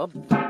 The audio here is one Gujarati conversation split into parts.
હે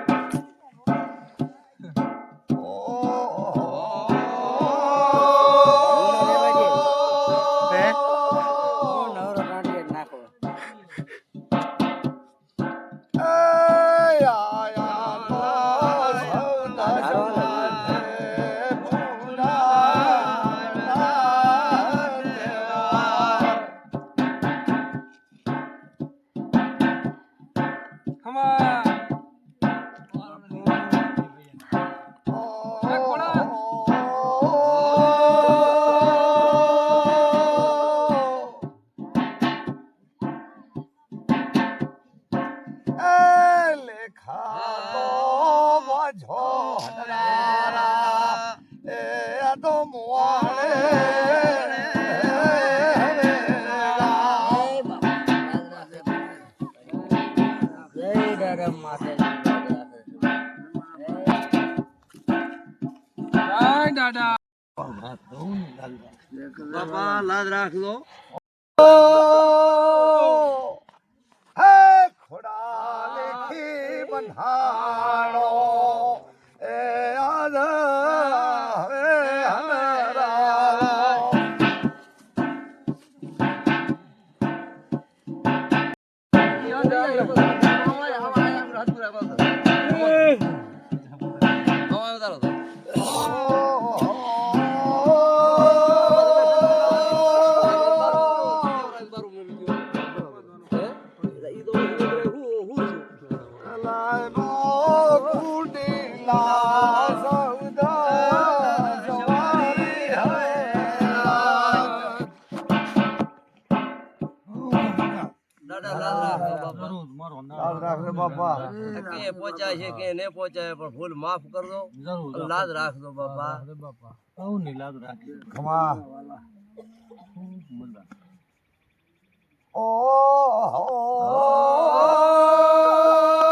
લાજ બાપા બાપા કે પહોંચાય છે કે નહીં પહોંચાય પણ ભૂલ માફ કરજો લાજ રાખજો બાપા ખમા ઓ સૌદા સવારી હે એના પપ્પા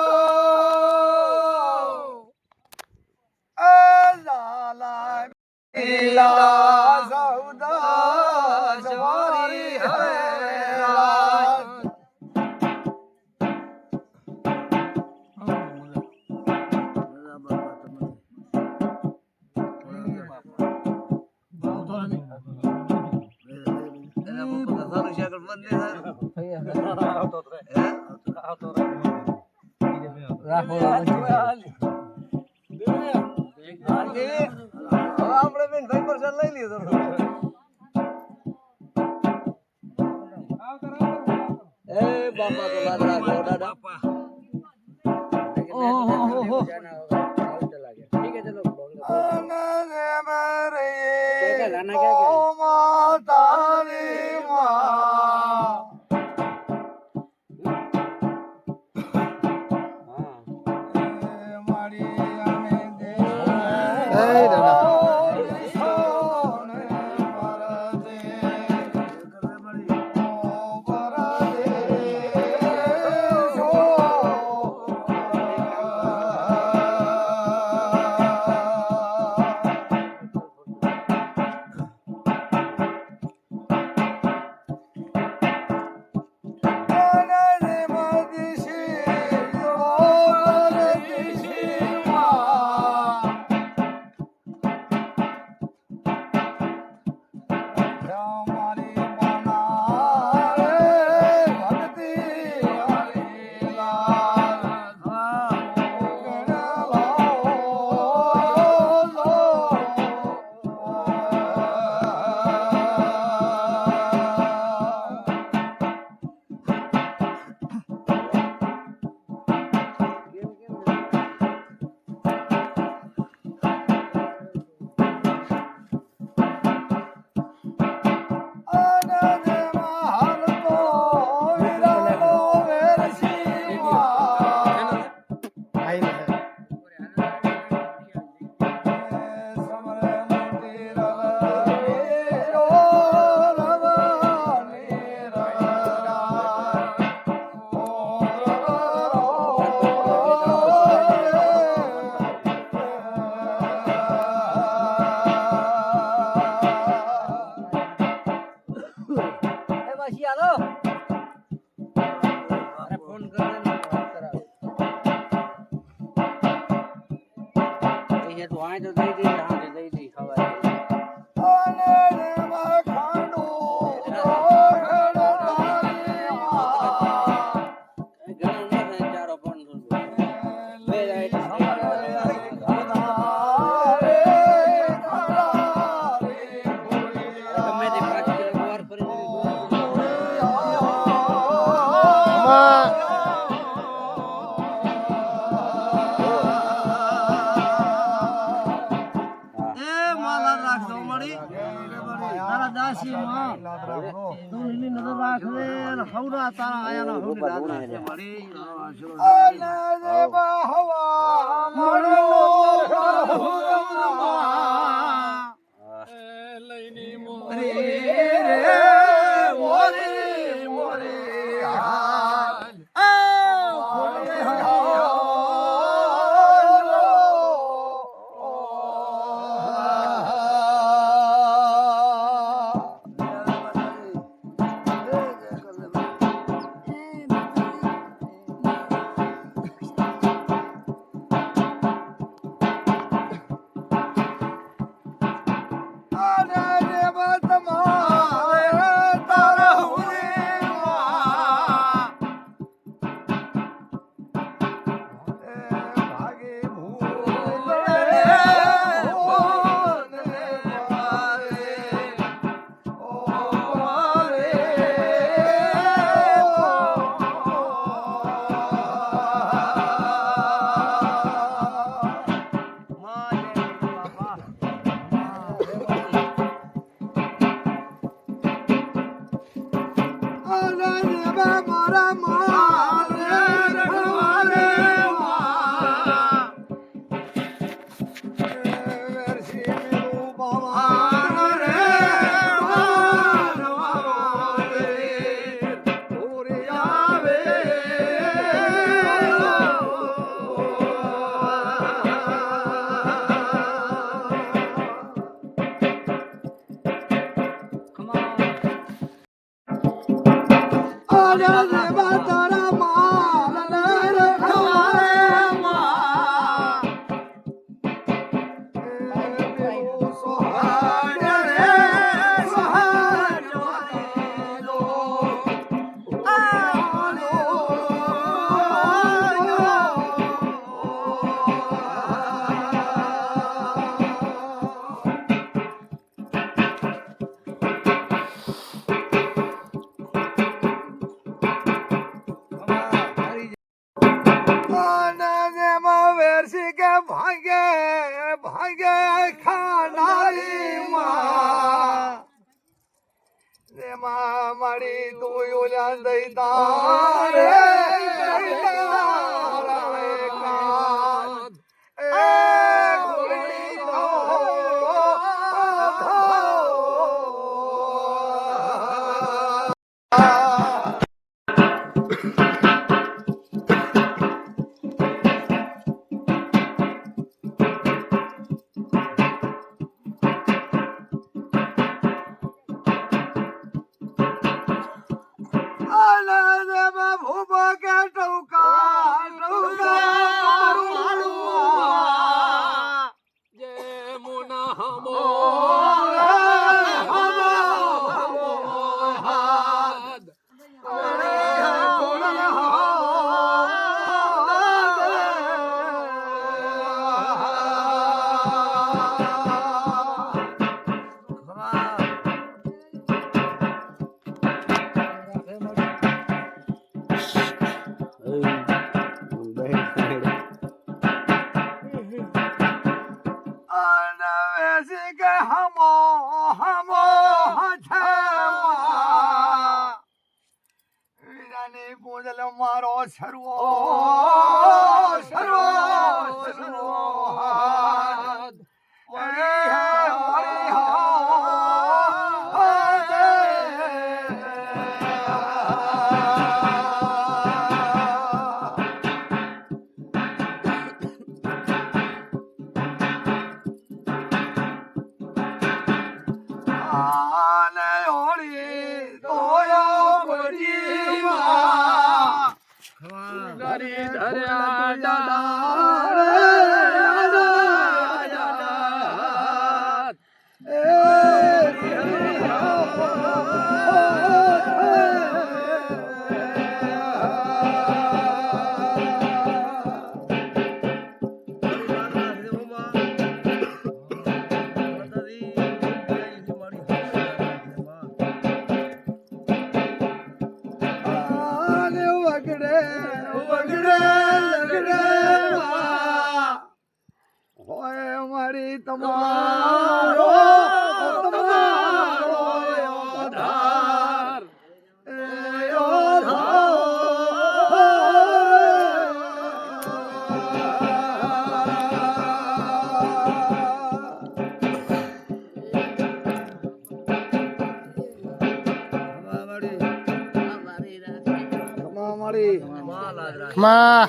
તો అన్నదేమరయ్యే કે તું આય તો દઈ દે હાથે દઈ દે દાસી માં તું એની નજર રાખવે અને હવડા તારા રાત મળી દઈ તારે home. 새로워 새로워 어, 새로워. 哎，哎呀，哦哦，માં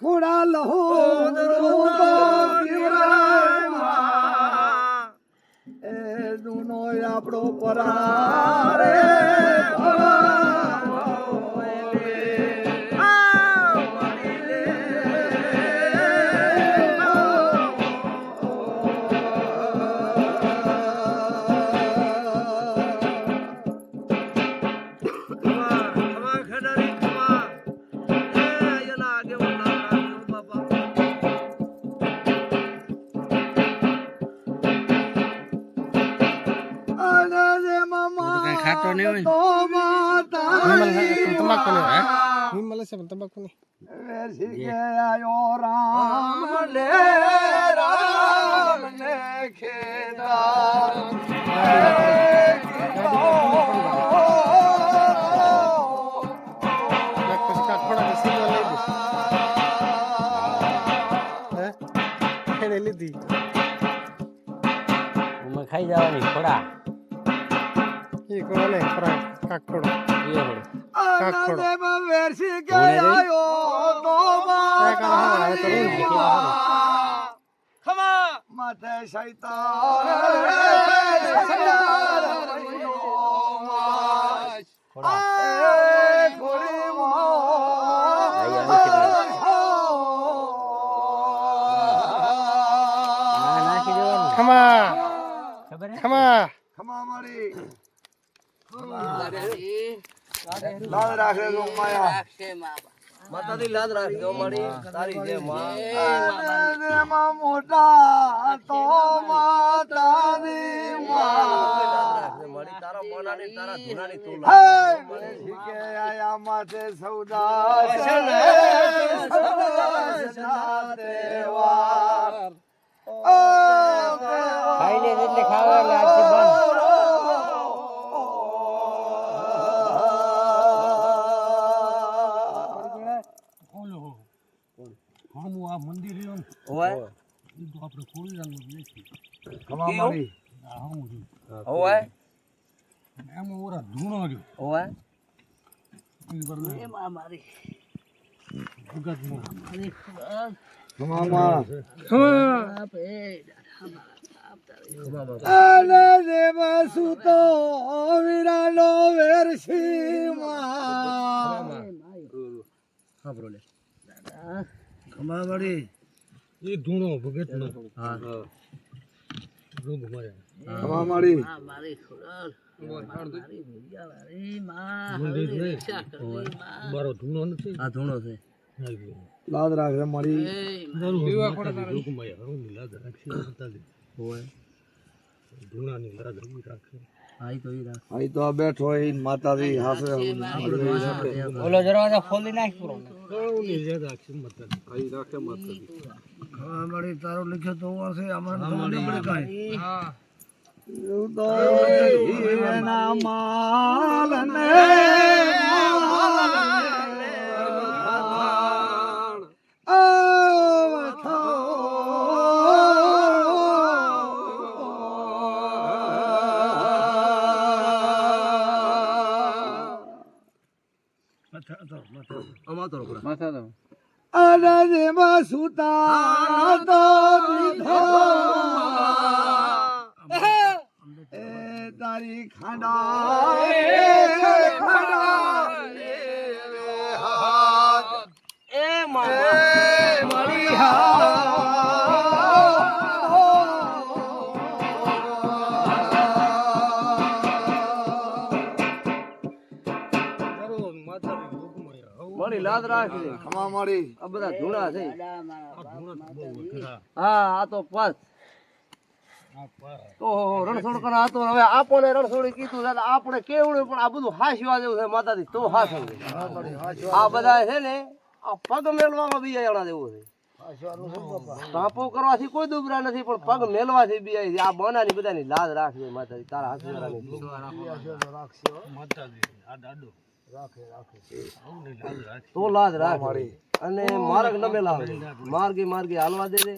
ખુડા લહો. એ દુનો આપણો પરારે ખમા લઈ દઈશ હે એને લીધી અમે ખાઈ જવાની ખોડા એ કોણ ને ફરાય કાકપડો એ હોડે કાકડો. આનંદમાં વેસી ગયાયો તો માતાજી માં. ખમા માથે શૈતાન લાલ રાખે તો માયા માતાજી લાદ રાખજો મારી તારી જે માં મોટા તો માતાની માં તારા મોનાની તારા ધુનાની તું હે એ તો આપણે ખોલી સૌદા શરણે સૌદા મારી હા હું લે એટલે એમ ઓરા ધૂણો રહ્યો ઓય ખમા મારી ઓય ઓય હા માં અને દેવા સુતો વિરાલો બ્રોલે ખમા મળી એ ધૂણો ભગત નો હા. રોગ મરે ખમા મારી ધૂણો નથી? આ ધૂણો છે. લાદ રાખે મારી. પીવા કોડે રોગ મરે રોગ લાદ રાખશે ધૂણાની લાદ રાખશે અહીં તો આ બેઠો એ માતાજી હાસે ઓલો દરવાજા ખોલી નાખ પૂરો. રાખે તારો લખ્યો તો હશે અમારે મળે કાંઈ. હા તો માલ ને આમાં તો રોકડા માથા તો અને જેમાં મારી રાખજે. રાખી ખમા આ બધા ધૂણા છે. હા આ તો પાસ. ઓહો રણછોડ કરે આ હવે આપણને રણછોડી કીધું છે આપણે કેવડું પણ આ બધું હાસવા જેવું છે માતાજી તો હાસ આ બધા છે ને આ પગ મેળવામાં બી જણા જેવું છે. કાપો કરવાથી કોઈ દુબરા નથી પણ પગ મેલવાથી બી આવી આ બનાની બધાની લાજ રાખવી માતાજી તારા હાસવાની તો લાજ રાખ અને માર્ગ નમે લાવે માર્ગે માર્ગે હાલવા દે દે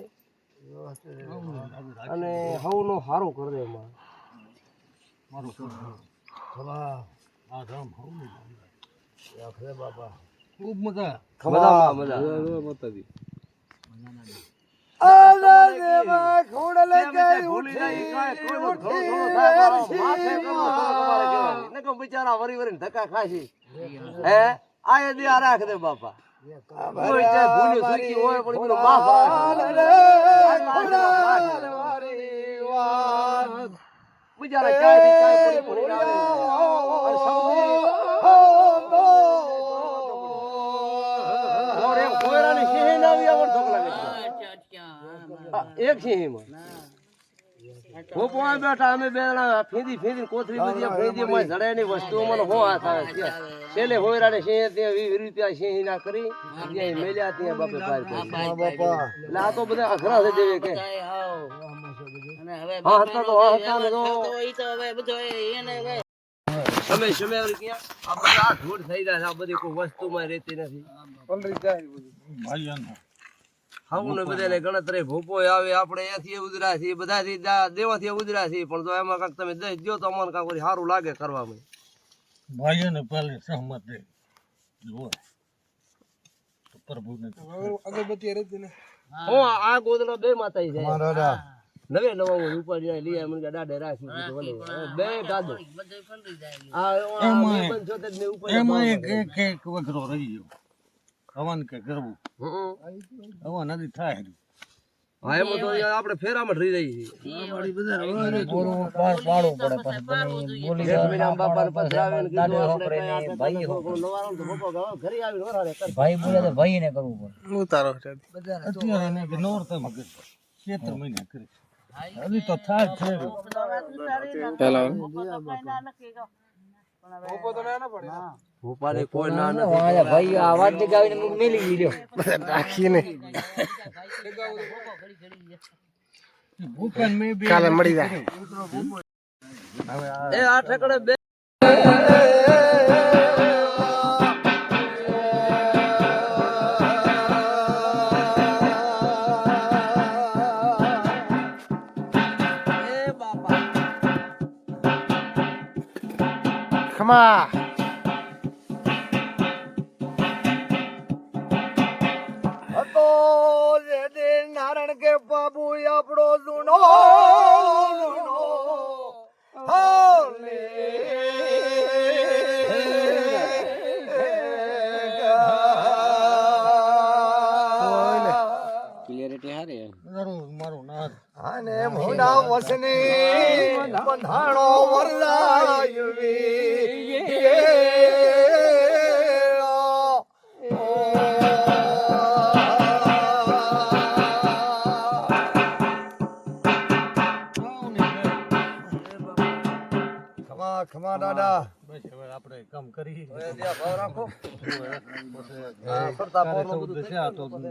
અને હવનો હારો કર દે એમાં મજા મજા મારો બિચારા વરી વરીને ધક્કા ખાશી. હે? આ એ દી આ રાખ દે બાપા. કોઈ જે ભૂલ્યું ચૂક્યું હોય પણ ઈ બાપા. બિચારા ચાયથી ચાય પડી પડીને આવે. કોયરાની સિંહી ના આવી આવડ ધોક લાગે છે. હા, એક સિંહીમાં ભોપવા બેઠા અમે બે જણા ફેંદી ફેંદી કોથળી બધી ફેંદી માં જડેની વસ્તુઓ મને હો હાથ આવે છે. છેલ્લે હોયરાને સિંહ તે વીસ રૂપિયા સિંહ ના કરી ત્યાં મેલ્યા ત્યાં બાપે પાર કરી એટલે આ તો બધા અઘરા છે દેવે કે. હા હતા તો હા હતા ને તો. સમય શમેવરી ક્યાં આ બધા ધૂળ થઈ છે આ બધી કોઈ વસ્તુમાં રહેતી નથી. હાવું ને બધાને ગણતરી ભૂપો આવે આપણે એથી ઉધરા છીએ બધાથી દેવાથી ઉધરા છીએ પણ જો એમાં કાંક તમે દસ દો તો અમને કાંક સારું લાગે કરવામાં ભાઈઓને પહેલે સહમત રહે જુઓ. હું આ- આ બે માતા છે. નવે નવા ઉપાડી લઈ મને કે દાડે રાખી ભલે. બે ગાદો. આ ને એમાં. એક એક વખરો રહી ગયો. હવન કે કરવું. હવન નથી થાય હા એમ તો આપણે ફેરામાં રહી. ભાઈ બોલે તો ભાઈ ને કરવું પડે. કરે મહિના કરે. હજી તો થાય છે. ભોપાને કોઈ ના નથી ભાઈ આ વાત ગાવીને મુખ મેલી ગયો ભૂપેન મેં બી કાલે મળી જાય એ આ ઠકડે બે Come બાપા બાબુ આપણો જૂનો જૂનો. હાલે. ક્લિયરિટી હારી મારું મારું નાથ અને મોડા વસની બંધાણો વરદાયવી રાખો. ફરતા બધું